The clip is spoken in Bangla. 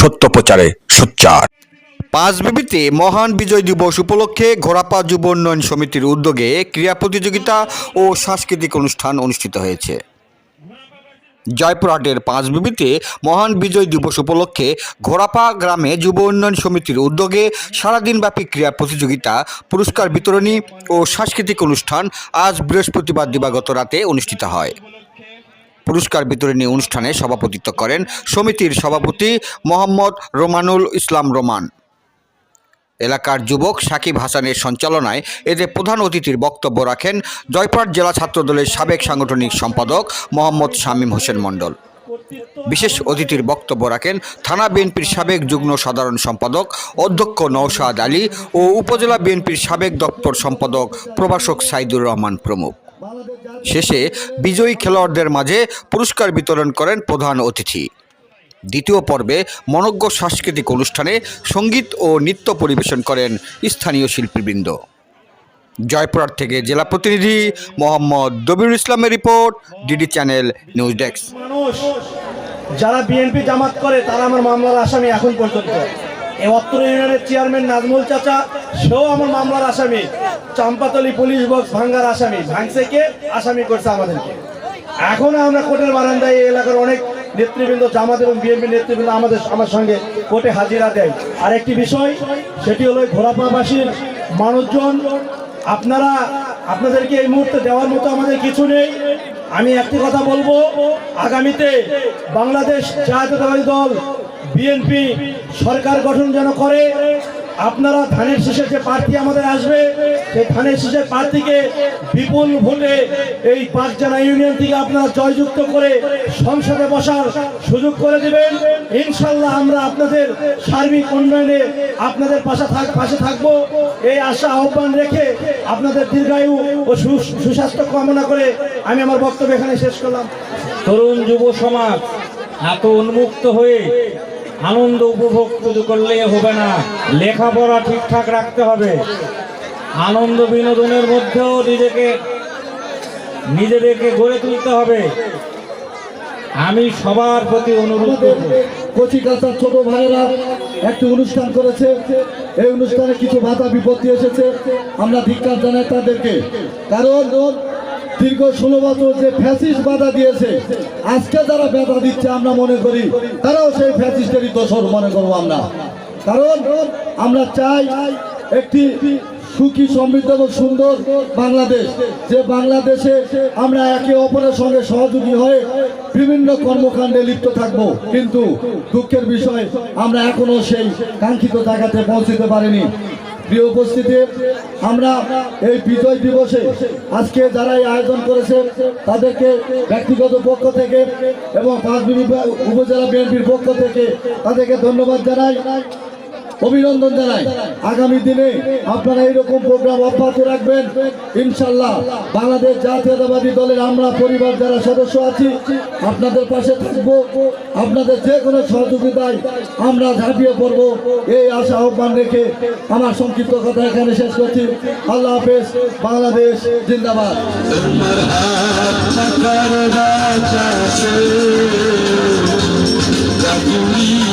সত্য প্রচারে সোচ্চার পাঁচবিবিতে মহান বিজয় দিবস উপলক্ষে ঘোড়াপা যুব উন্নয়ন সমিতির উদ্যোগে ক্রীড়া প্রতিযোগিতা ও সাংস্কৃতিক অনুষ্ঠান অনুষ্ঠিত হয়েছে। জয়পুরহাটের পাঁচবিবিতে মহান বিজয় দিবস উপলক্ষে ঘোড়াপা গ্রামে যুব উন্নয়ন সমিতির উদ্যোগে সারাদিনব্যাপী ক্রীড়া প্রতিযোগিতা, পুরস্কার বিতরণী ও সাংস্কৃতিক অনুষ্ঠান আজ বৃহস্পতিবার দিবাগত রাতে অনুষ্ঠিত হয়। পুরস্কার বিতরণী অনুষ্ঠানে সভাপতিত্ব করেন সমিতির সভাপতি মোহাম্মদ রোমানুল ইসলাম রোমান। এলাকার যুবক সাকিব হাসানের সঞ্চালনায় এতে প্রধান অতিথির বক্তব্য রাখেন জয়পুরহাট জেলা ছাত্রদলের সাবেক সাংগঠনিক সম্পাদক মোহাম্মদ শামীম হোসেন মণ্ডল। বিশেষ অতিথির বক্তব্য রাখেন থানা বিএনপির সাবেক যুগ্ম সাধারণ সম্পাদক অধ্যক্ষ নওশাদ আলী ও উপজেলা বিএনপির সাবেক দপ্তর সম্পাদক প্রভাষক সাইদুর রহমান প্রমুখ। শেষে বিজয়ী খেলোয়াড়দের মাঝে পুরস্কার বিতরণ করেন প্রধান অতিথি। দ্বিতীয় পর্বে মনজ্ঞ সাংস্কৃতিক অনুষ্ঠানে সংগীত ও নৃত্য পরিবেশন করেন স্থানীয় শিল্পীবৃন্দ। জয়পুরহাট থেকে জেলা প্রতিনিধি মোহাম্মদ দবিরুল ইসলামের report, DD channel news desk. যারা বিএনপি জামাত করে, তারা আমার মামলার আসামি এখন পর্যন্ত। এই অত্র ইউনিয়নের চেয়ারম্যান নাজমুল চাচা, সেও আমার মামলার আসামি। চাম্পাতলি পুলিশ বক্স ভাঙ্গার আসামি। ভাঙছে কে? আসামি করছে আমাদেরকে। এখনও আমরা কোর্টের বারান্দায় এই এলাকার অনেক নেতৃবৃন্দ, জামাত এবং বিএনপি নেতৃবৃন্দ আমাদের, আমার সঙ্গে কোর্টে হাজিরা দেয়। আর একটি বিষয়, সেটি হলো এই ঘোড়াপাবাসীর মানুষজন, আপনারা, আপনাদেরকে এই মুহূর্তে দেওয়ার মতো আমাদের কিছু নেই। আমি একটি কথা বলব, আগামীতে বাংলাদেশ জাতীয়তাবাদী দল, বিএনপি সরকার গঠন যেন করে, আপনারা ধানের শীষের যে প্রার্থী আমাদের আসবে সেই ধানের শীষের প্রার্থীকে বিপুল ভোটে এই পাঁচজানা ইউনিয়ন থেকে আপনারা জয়যুক্ত করে সংসদে বসার সুযোগ করে দিবেন। ইনশাল্লাহ আমরা আপনাদের সার্বিক উন্নয়নে আপনাদের পাশে থাক পাশে থাকব। এই আশা আহ্বান রেখে আপনাদের দীর্ঘায়ু ও সুস্বাস্থ্য কামনা করে আমি আমার বক্তব্য এখানে শেষ করলাম। তরুণ যুব সমাজ, এত উন্মুক্ত হয়ে আনন্দ উপভোগ করলে হবে না। লেখাপড়া ঠিকঠাক রাখতে হবে। আনন্দ বিনোদনের মধ্যেও নিজেকে, নিজেদেরকে গড়ে তুলতে হবে। আমি সবার প্রতি অনুরোধ করব। কচি কাঁচার ছোট ভাইয়েরা একটি অনুষ্ঠান করেছে। এই অনুষ্ঠানে কিছু বাধা বিপত্তি এসেছে। আমরা ধিক্কার জানাই তাদেরকে। কারণ দীর্ঘ ষোলো বছর যে ফ্যাসিস বাধা দিয়েছে, আজকে যারা বাধা দিচ্ছে আমরা মনে করি, তারাও সেই ফ্যাসিস্টেরই দোষর মনে করব আমরা। কারণ আমরা চাই একটি সুখী, সমৃদ্ধ এবং সুন্দর বাংলাদেশ। যে বাংলাদেশে আমরা একে অপরের সঙ্গে সহযোগী হয়ে বিভিন্ন কর্মকাণ্ডে লিপ্ত থাকব। কিন্তু দুঃখের বিষয়, আমরা এখনও সেই কাঙ্ক্ষিত জায়গাতে পৌঁছতে পারিনি। প্রিয় উপস্থিতি, আমরা এই বিজয় দিবসে আজকে যারা এই আয়োজন করেছে, তাদেরকে ব্যক্তিগত পক্ষ থেকে এবং পাঁচ উপজেলা বিএনপির পক্ষ থেকে তাদেরকে ধন্যবাদ জানাই। অভিনন্দন জানাই। আগামী দিনে আপনারা এইরকম প্রোগ্রাম অব্যাহত রাখবেন। ইনশাল্লাহ বাংলাদেশ জাতীয়তাবাদী দলের আমরা পরিবার যারা সদস্য আছি, আপনাদের পাশে থাকব। আপনাদের যে কোনো সহযোগিতায় আমরা ঝাঁপিয়ে পড়ব। এই আশা আহ্বান রেখে আমার সংক্ষিপ্ত কথা এখানে শেষ করছি। আল্লাহ হাফেজ, বাংলাদেশ জিন্দাবাদ। কিছু